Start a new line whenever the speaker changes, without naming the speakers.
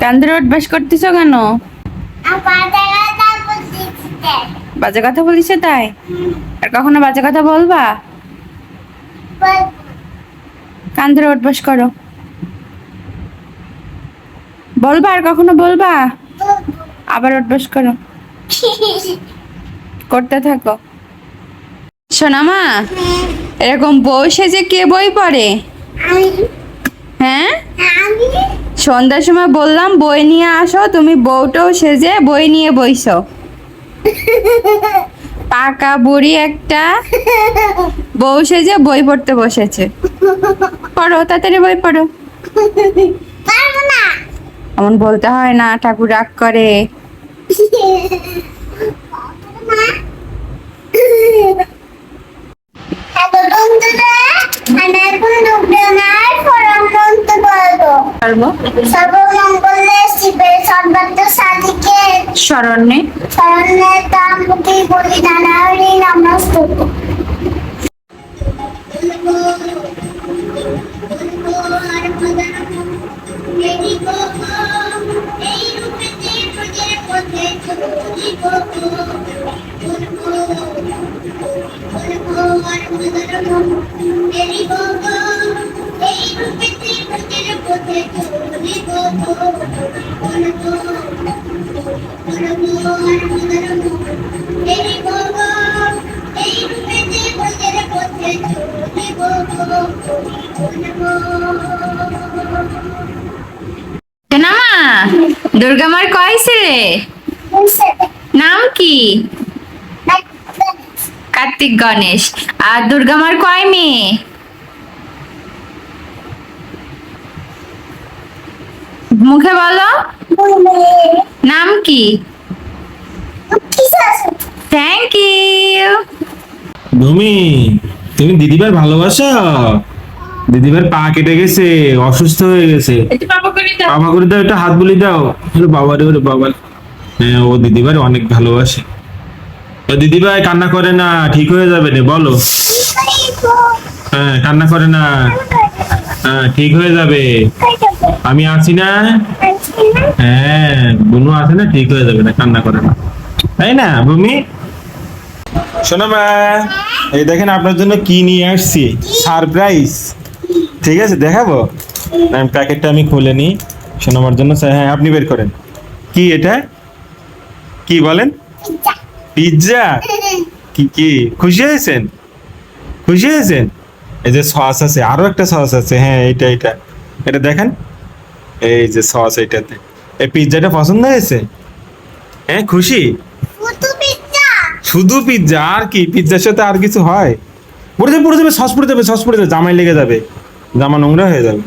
কান্দের অভ্যাস করতেছো কেন? বাজে কথা বলিস তাই? আর কখনো বাজে কথা বলবা? কান্দের অভ্যাস করো। বলবা আর কখনো বলবা? আবার অভ্যাস করো। করতে থাকো। সোনামা এরকম বই সেজে কে বই পড়ে? হ্যাঁ? সন্ধ্যার সময় বললাম বই নিয়ে আসো তুমি বউটাও সেজে বই নিয়ে বইছো পাকা বুড়ি একটা বউ সেজে বই পড়তে বসেছে। পড়ো তাড়াতাড়ি বই পড়ো। এমন বলতে হয় না ঠাকুর রাগ করে। পারব
সর্বমঙ্গলে শিবের সর্বাত্ম সাধিকে
স্মরণে।
শরণ্যে তাম্বুকে বলি নারায়ণী নমস্তুতে
সোনামা দুর্গা মার কয় ছেলে নাম কি? কার্তিক গণেশ। আর দুর্গা মার কয় মেয়ে? মুখে বলো। নাম কি? থ্যাংক ইউ
ভূমি তুমি দিদিভাই ভালোবাসো? পা কেটে গেছে অসুস্থ হয়ে গেছে। বাবা করে দাও। একটা হাত বলি দাও। বাবা রে ওরে বাবা। হ্যাঁ ও দিদিভাই অনেক ভালোবাসে। ও দিদিভাই কান্না করে না ঠিক হয়ে যাবে রে বলো। হ্যাঁ কান্না করে না। হ্যাঁ ঠিক হয়ে যাবে। আমি আছি না? হ্যাঁ বুনু আছে না? ঠিক হয়ে যাবে না কান্না করে না। তাই না ভূমি শোনো মা এই দেখেন আপনার জন্য কি নিয়ে আসছি। সারপ্রাইজ। ঠিক আছে দেখাবো? আমি প্যাকেটটা আমি খুলে নিই। সোনামার জন্য হ্যাঁ আপনি বের করেন। কি এটা? কি বলেন? পিৎজা? কি কি? খুশি হয়েছেন? খুশি হয়েছেন? এই যে সস আছে আরও একটা সস আছে হ্যাঁ এইটা এটা এটা দেখেন। এই যে সস এইটাতে। এই পিৎজাটা পছন্দ হয়েছে? হ্যাঁ খুশি? শুধু পিৎজা আর কি? পিৎজার সাথে আর কিছু হয়? পড়ে যাবে পড়ে যাবে সস পড়ে যাবে সস পড়ে যাবে জামাই লেগে যাবে। জামা নোংরা হয়ে যাবে।